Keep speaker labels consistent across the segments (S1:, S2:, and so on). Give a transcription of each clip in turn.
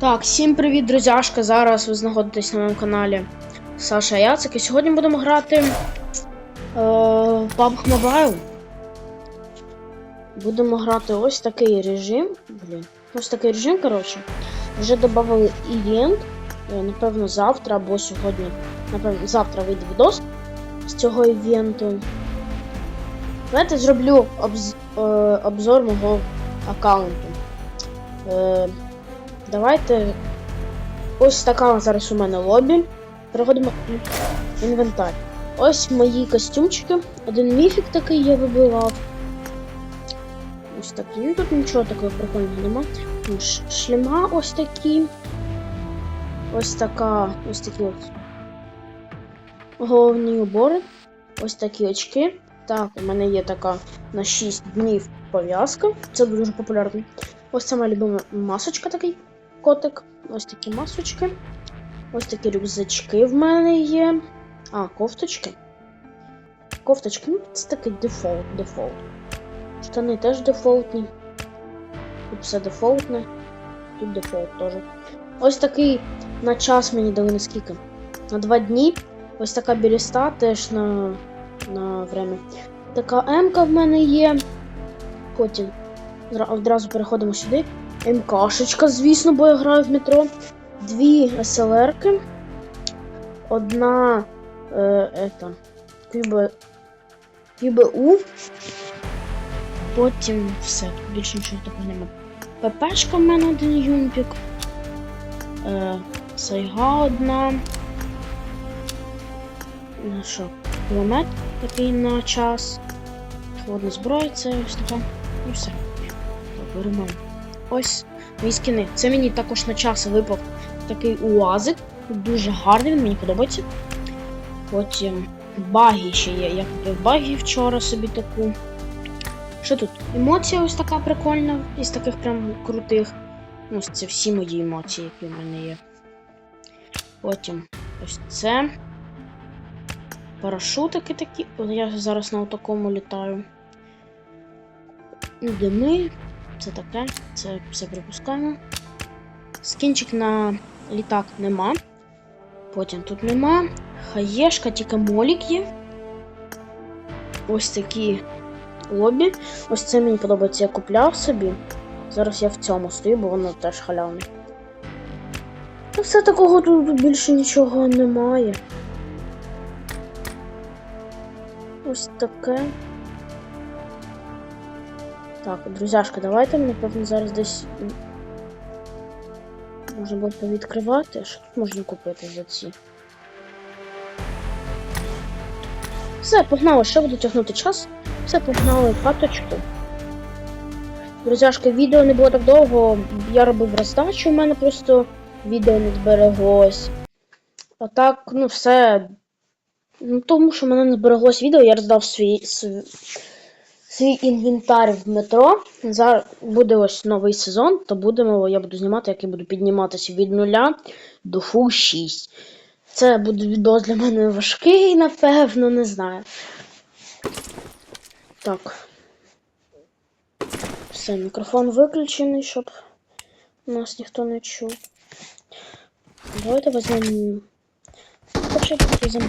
S1: Так, всім привіт, друзяшка. Зараз ви знаходитесь на моєму каналі Саша Яцик. І сьогодні будемо грати е, PUBG Mobile. Будемо грати ось такий режим. Блін. Ось такий режим, коротше. Вже додали івент. Е, Напевно, завтра або сьогодні. Напевно, завтра вийде відос з цього івенту. Давайте зроблю обз, е, обзор мого аккаунту. Е, Давайте. Ось така зараз у мене лобі. Переходимо інвентар. Ось мої костюмчики. Один міфік такий я вибивав. Ось такий. Ну, Тут нічого такого прикольного нема. Ш- Шлема ось такі. Ось така. Ось такі от. Головні убори. Ось такі очки. Так, у мене є така на 6 днів пов'язка. Це дуже популярно. Ось це моя любима масочка такий котик. Ось такі масочки. Ось такі рюкзачки в мене є. А, кофточки. Кофточки, ну це такий дефолт, дефолт. Штани теж дефолтні. Тут все дефолтне. Тут дефолт теж. Ось такий на час мені дали наскільки. На два дні. Ось така біріста теж на, на время. Така М-ка в мене є. Потім одразу переходимо сюди. МКшечка, звісно, бо я граю в метро. Дві СЛРки. Одна е, ета, QB, QBU. Потім все. Більше нічого такого нема. ППшка в мене один юмпік. Е, Сайга одна. Ну що, кулемет такий на час. Холодна зброя, це ось така. І все. Так, беремо. Ось мої скини. Це мені також на час випав такий уазик. Дуже гарний, він мені подобається. Потім баги ще є. Я купив баги вчора собі таку. Що тут? Емоція ось така прикольна, із таких прям крутих. Ну, ось це всі мої емоції, які в мене є. Потім ось це. Парашутики такі. Я зараз на такому літаю. Дими. Це таке, це все припускаємо. Скінчик на літак нема. Потім тут нема. Хаєшка, тільки молік є. Ось такі лобі. Ось це мені подобається, я купляв собі. Зараз я в цьому стою, бо воно теж халявне. Та все такого тут більше нічого немає. Ось таке. Так, друзяшка, давайте ми, напевно, зараз десь. Можна було повідкривати. Що тут можна купити за ці? Все, погнали, ще буду тягнути час. Все, погнали в хаточку. Друзяшки, відео не було так довго. Я робив роздачу, у мене просто відео не збереглось. А так, ну все. Ну, тому що в мене не збереглось відео, я роздав свій, свій, свій інвентар в метро. Зараз буде ось новий сезон, то будемо, я буду знімати, як я буду підніматися від нуля до фул 6. Це буде відео для мене важкий, напевно, не знаю. Так. Все, мікрофон виключений, щоб нас ніхто не чув. Давайте візьмемо. Хоча візьмемо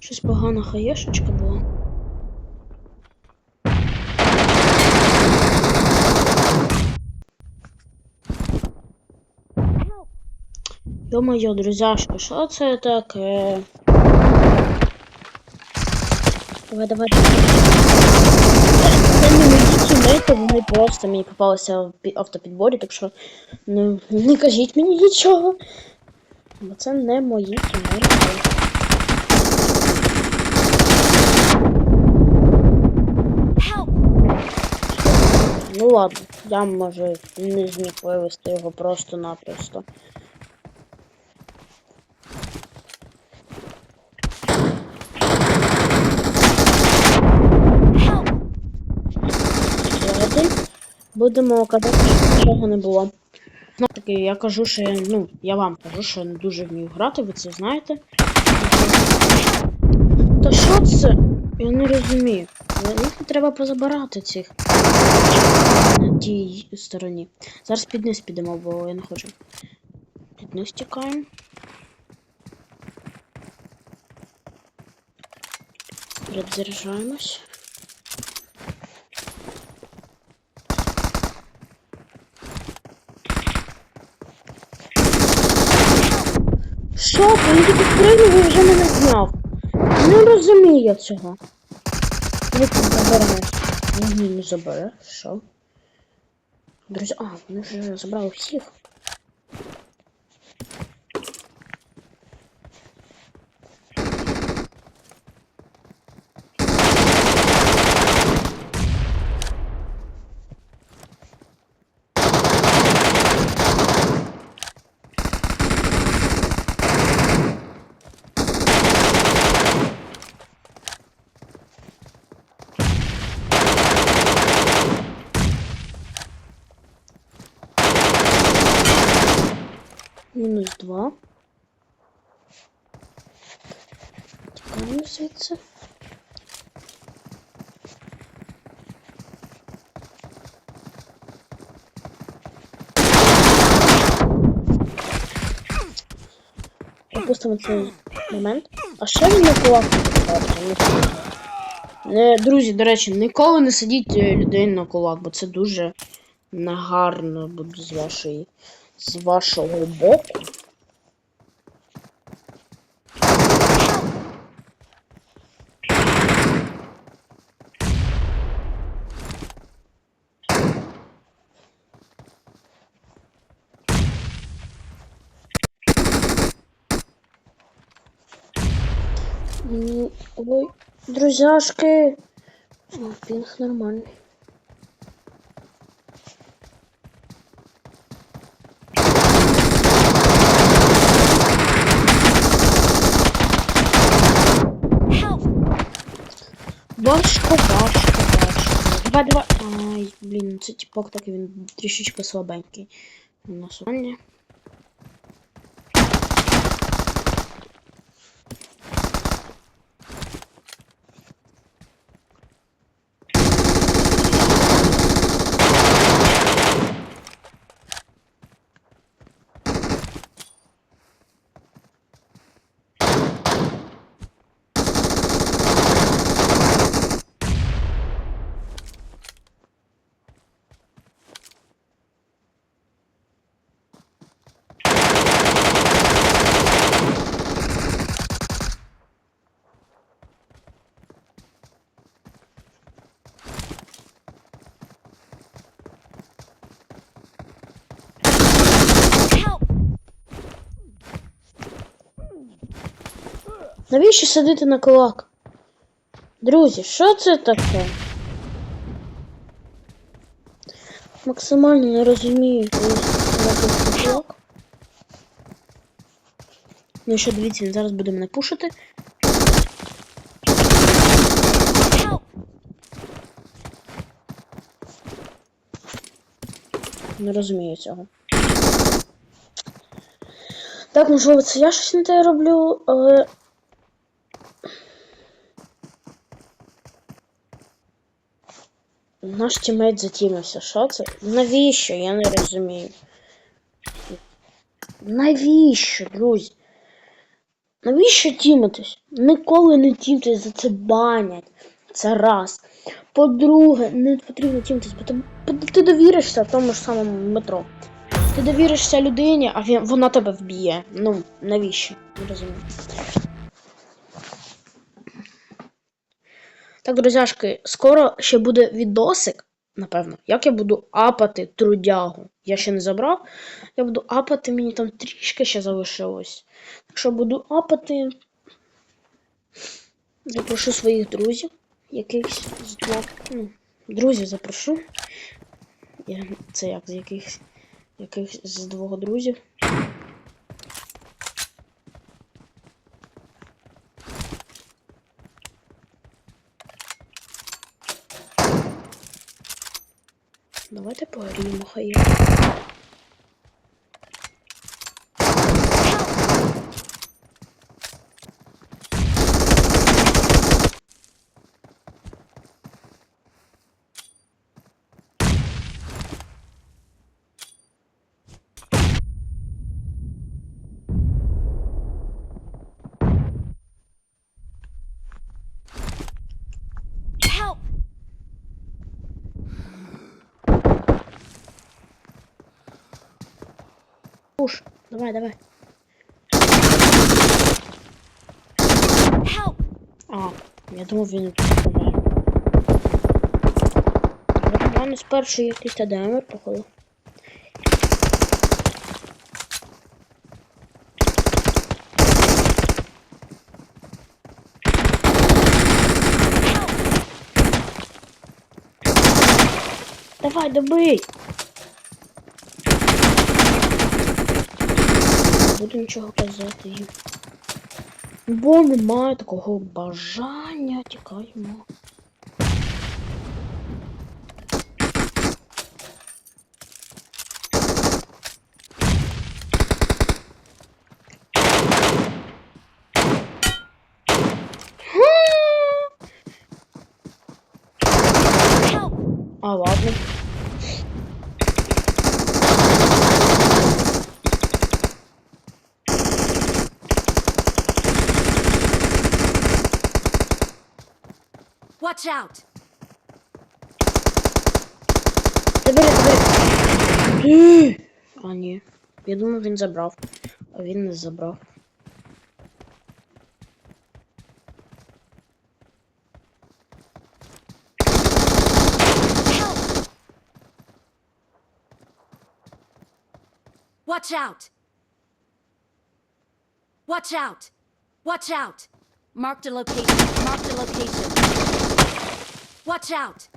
S1: Щось погана хаєшечка була. Ё-моё, друзяшки, що це таке? Давай, давай. Це не мої тімейти, вони просто мені попалися в автопідборі, так що ну, не кажіть мені нічого. Бо це не мої тімейти.
S2: Help!
S1: Ну ладно, я може не зміг вивести його просто-напросто. Будемо казати, що нічого не було. Знову таки, я кажу, що я, ну, я вам кажу, що я не дуже вмію грати, ви це знаєте. Та що це? Я не розумію. Їх треба позабирати цих на тій стороні. Зараз під низ підемо, бо я не хочу. Під низ тікаємо. Перезаряджаємось. Що? Він тільки пригнув і вже мене зняв. Не розумію цього. Як ти забереш? Ні, не забере. Що? Друзі, а, вони вже забрали всіх. Два. Тікаємо звідси. Пропустимо цей момент. А ще він не Не, друзі, до речі, ніколи не сидіть е, людей на кулак, бо це дуже негарно буде з вашої з вашого боку. Друзяшки. О, пінг нормальний.
S2: Help!
S1: Важко, важко, важко. Давай. Ай, блін, це типок такий він трішечки слабенький. Насування.
S2: Help!
S1: Навіщо сидити на кулак? Друзі, що це таке? Максимально не розумію, коли на кулак. Ну що, дивіться, він зараз буде мене пушити. Не розумію цього. Так, можливо, це я щось не те роблю, але. Наш тімейт затімився. Що це? Навіщо? Я не розумію. Навіщо, друзі? Навіщо тімитись? Ніколи не тімтесь, за це банять. Це раз. По-друге, не потрібно тімтись, бо ти, ти довіришся тому ж самому метро. Ти довіришся людині, а вона тебе вб'є. Ну, навіщо? Не розумію. Так, друзяшки, скоро ще буде відосик, напевно, як я буду апати трудягу. Я ще не забрав. Я буду апати, мені там трішки ще залишилось. Так що буду апати. Запрошу своїх друзів. Якихось з двох. Ну, друзів запрошу. Я, це як з якихось. Якихось з двох друзів. Bağırayım
S2: hayır.
S1: Пуш, давай, давай.
S2: Help!
S1: А, я думав, він помер. Але в мене спершу якийсь тадемер, походу. Давай, добий! Нічого казати їм. Бо немає такого бажання, тікаємо. А, ладно.
S2: Watch out!
S1: Забери, забери. А, ні. Я думав, він забрав. А він не забрав.
S2: Help! Watch out! Watch out! Watch out! Marked a location. Marked a location. Watch out!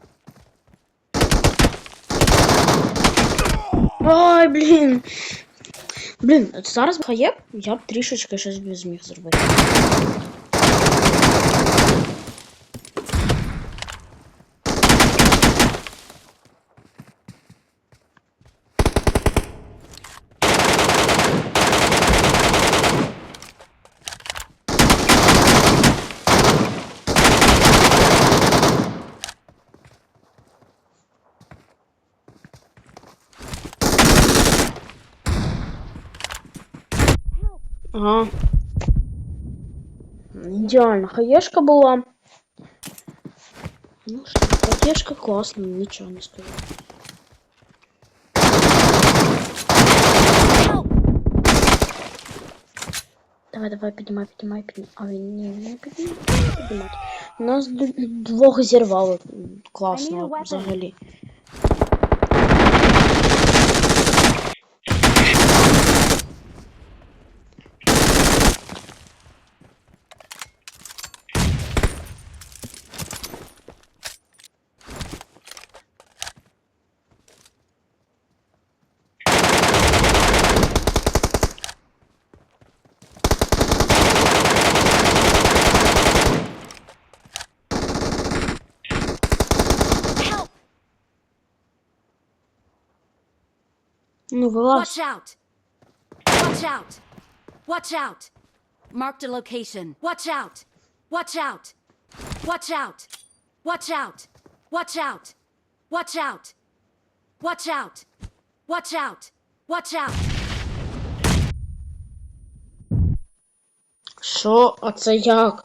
S1: Ой, блін. Блін, от зараз б є, я б трішечки щось би зміг зробити. Ага. Идеально. Хаешка была. Ну что, хаешка классная, ничего не скажу. Давай, давай, поднимай, поднимай, поднимай. А, Ой, не, не поднимай, поднимай. У нас двох зірвало
S2: классно
S1: взагалі. Ну, вилазь.
S2: Watch out! Watch out! Watch out! Marked a location. Watch out! Watch out! Watch out! Watch out! Watch out! Watch out! Watch out! Watch out! Watch out!
S1: Що? А це як?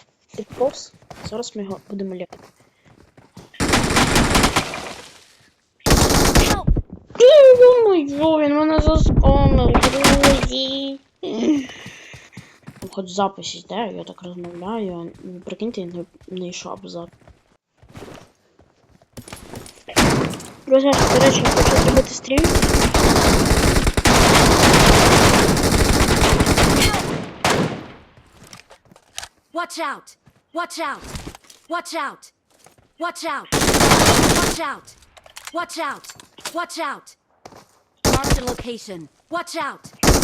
S1: підповз. Зараз ми його будемо.
S2: Help!
S1: Ё-моё, він мене заскомив, друзі. Ну, Хоч запис йде, я так розмовляю. а, Прикиньте, не, не йшов абзац. Друзі, до речі, я хочу зробити стрім.
S2: Watch out! Watch out! Watch out! Watch out! Watch out! Watch out! Watch out! Mark the location. Watch out! Mark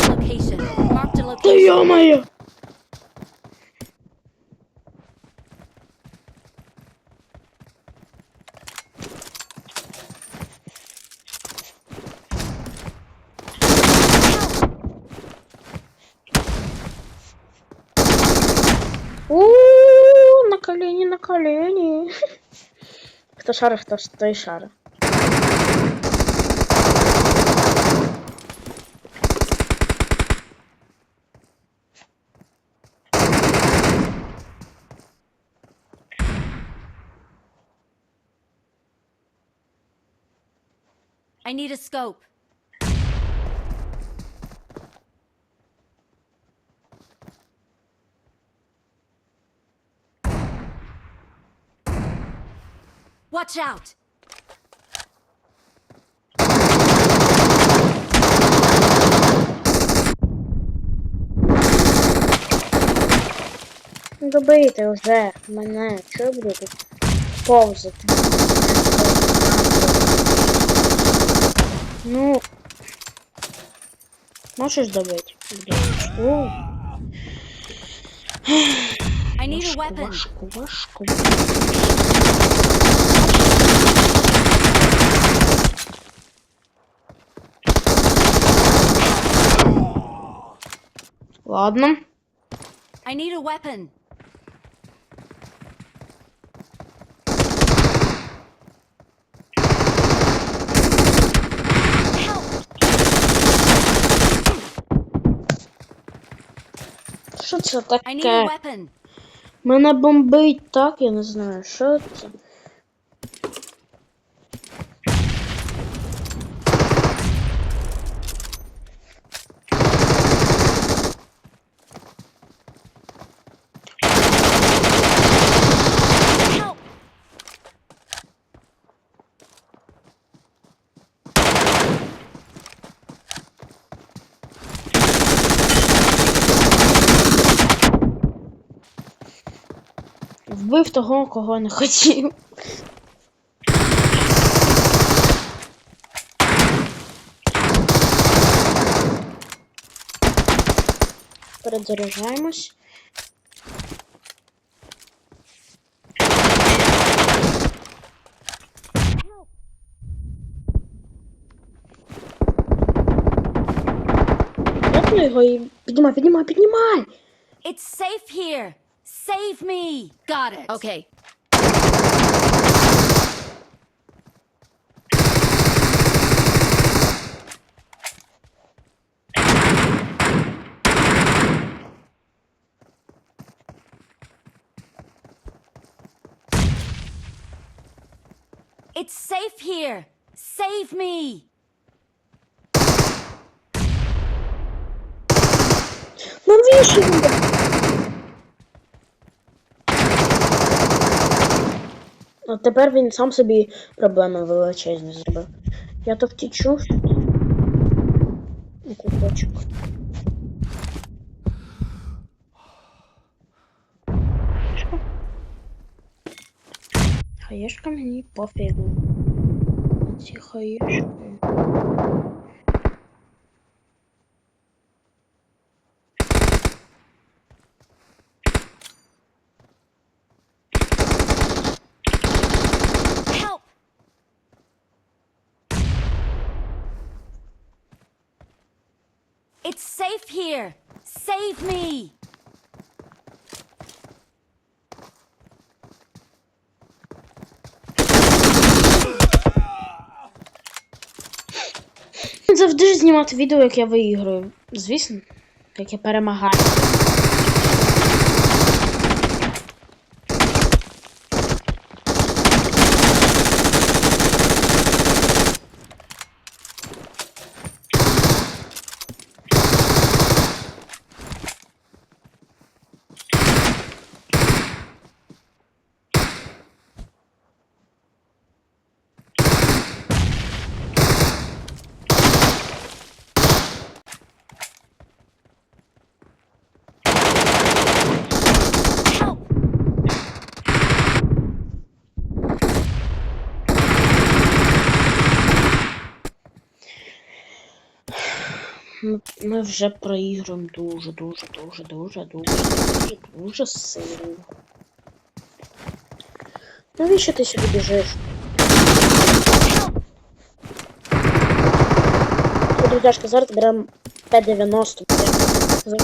S2: the location. Mark the
S1: Та
S2: location.
S1: Kto szary, kto szary.
S2: I need a scope. Watch out!
S1: Добийте вже мене. Чого буду тут повзати? Ну. Можеш добити? О,
S2: I need a
S1: важко,
S2: weapon.
S1: важко, важко. Ладно.
S2: I need a weapon.
S1: Що це таке? Мене бомбить так, я не знаю, що це. Вбив того, кого не хотів. Перезаряджаємось. Його і... Піднімай, піднімай, піднімай!
S2: It's safe here. Save me! Got it. Okay. It's safe here! Save me!
S1: А тепер він сам собі проблеми величезні зробив. Я то втічу. Хаєшка. Хаєшка мені пофігу. Ці хаєшки.
S2: It's safe here. Save me.
S1: Завжди ж знімати відео, як я виіграю. Звісно, як я перемагаю. Ми, вже проігруємо дуже, дуже, дуже, дуже, дуже, дуже, дуже сильно. Навіщо ти сюди біжиш? Друзяшки, зараз беремо П-90.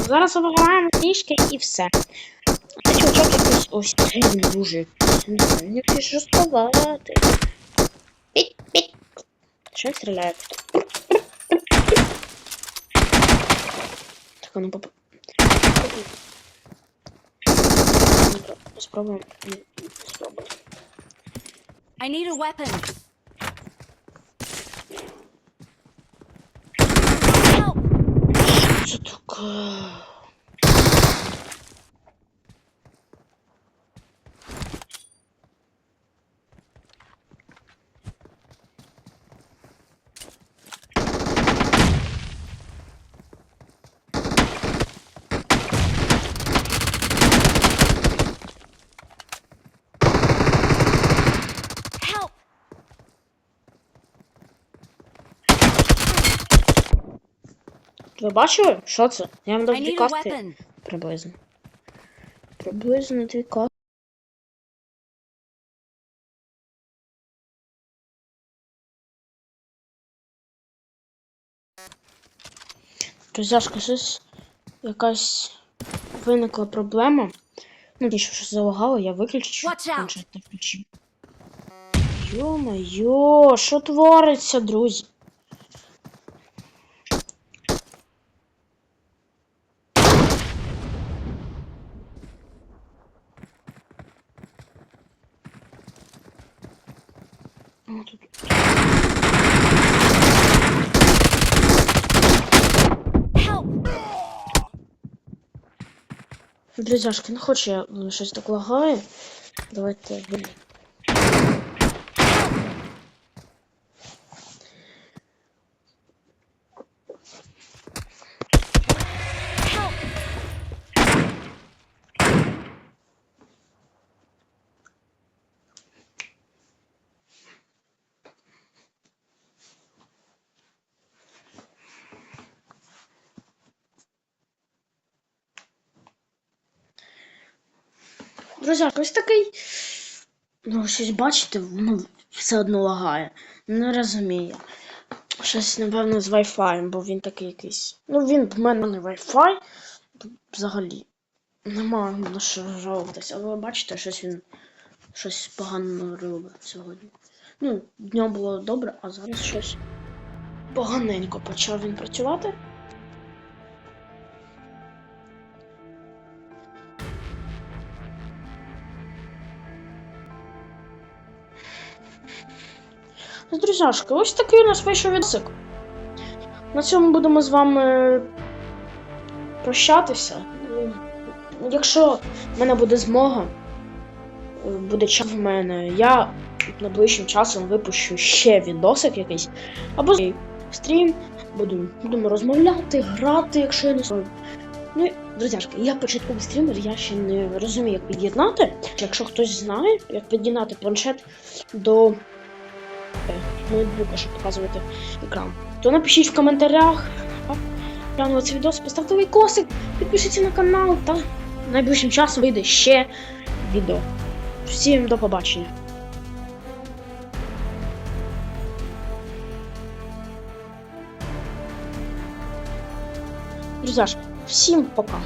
S1: Зараз обираємо трішки і все. А чувачок якийсь ось цей дуже не знаю, він якийсь жорстковатий. Піть, піть. Що? Так, а ну поп... Спробуємо. Ні, Спробуємо.
S2: I need a weapon. Help!
S1: Що таке?
S2: Help!
S1: Ви бачили? Що це? Я вам дав дві касти. Приблизно. Приблизно дві касти. Друзяшка, щось якась виникла проблема. Ну, ті, що щось залагало, я виключу.
S2: Out.
S1: планшет включу. Йо-моє, що твориться, друзі? О, тут Друзяшки, не хочу я ну, щось так лагає. Давайте ви.
S2: Help!
S1: Друзяшки, ось такий. Ну, щось бачите, ну, все одно лагає. Не розумію. Щось, напевно, з Wi-Fi, бо він такий якийсь. Ну, він в мене не Wi-Fi. Взагалі. Немає на що жалуватися. Але ви бачите, щось він щось погано робить сьогодні. Ну, днем було добре, а зараз щось поганенько почав він працювати. Друзяшки, ось такий у нас вийшов відосик. На цьому будемо з вами прощатися. Ну, Якщо в мене буде змога, е, буде час в мене, я найближчим часом випущу ще відосик якийсь. Або стрім, буду, будемо розмовляти, грати, якщо я не знаю. Ну, друзяшки, я початковий стрімер, я ще не розумію, як під'єднати. Якщо хтось знає, як під'єднати планшет до е, ноутбука, щоб показувати екран, то напишіть в коментарях. Глянули цей відео, поставте лайкосик, підпишіться на канал та найближчим часом вийде ще відео. Всім до побачення. Друзяшки, всім пока.